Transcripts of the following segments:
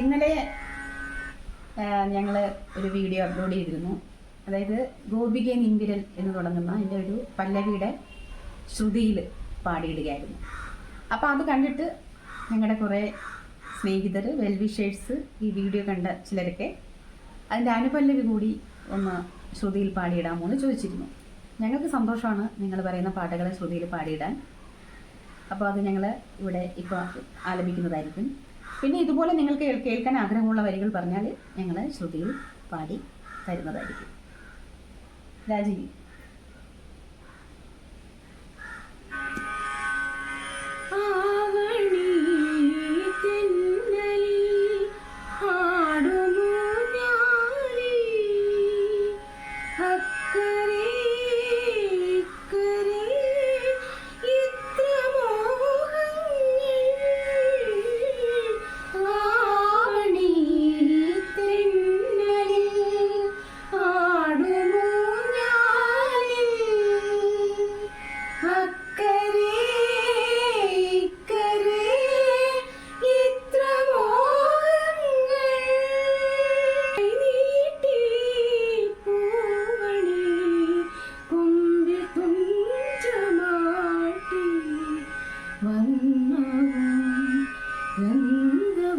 ഇന്നലെ ഞങ്ങൾ ഒരു വീഡിയോ അപ്ലോഡ് ചെയ്തിരുന്നു. അതായത് ഗോപിക നിന്തിരൻ എന്ന് തുടങ്ങുന്ന എന്റെ ഒരു പല്ലവിയുടെ ശ്രുതിയിൽ പാടിയിടുകയായിരുന്നു. അപ്പോൾ അത് കണ്ടിട്ട് ഞങ്ങളുടെ കുറേ സ്നേഹിതർ വെൽവിഷേഴ്സ് ഈ വീഡിയോ കണ്ട ചിലരൊക്കെ അതിന്റെ അനുപല്ലവി കൂടി ഒന്ന് ശ്രുതിയിൽ പാടിയിടാമോ എന്ന് ചോദിച്ചിരുന്നു. ഞങ്ങൾക്ക് സന്തോഷമാണ് നിങ്ങൾ പറയുന്ന പാട്ടുകളെ ശ്രുതിയിൽ പാടിയിടാൻ. അപ്പോൾ അത് ഞങ്ങൾ ഇവിടെ ഇപ്പോൾ ആലപിക്കുന്നതായിരിക്കും. പിന്നെ ഇതുപോലെ നിങ്ങൾക്ക് കേൾക്കാൻ ആഗ്രഹമുള്ള വരികൾ പറഞ്ഞാൽ ഞങ്ങൾ ശ്രുതിയിൽ പാടി തരുന്നതായിരിക്കും. രാജീവ്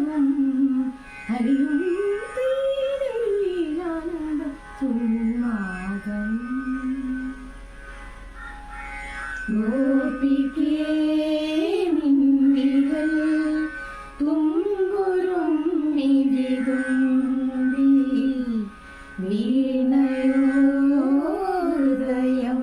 ഗന്ധവും അരിയും തീരയിലാനന്ദ തുമ്മാകം ഗോപികേ മിന്നികൾ തുമ്പുരും മിഴിതുമ്പി വീണയോ ഹൃദയം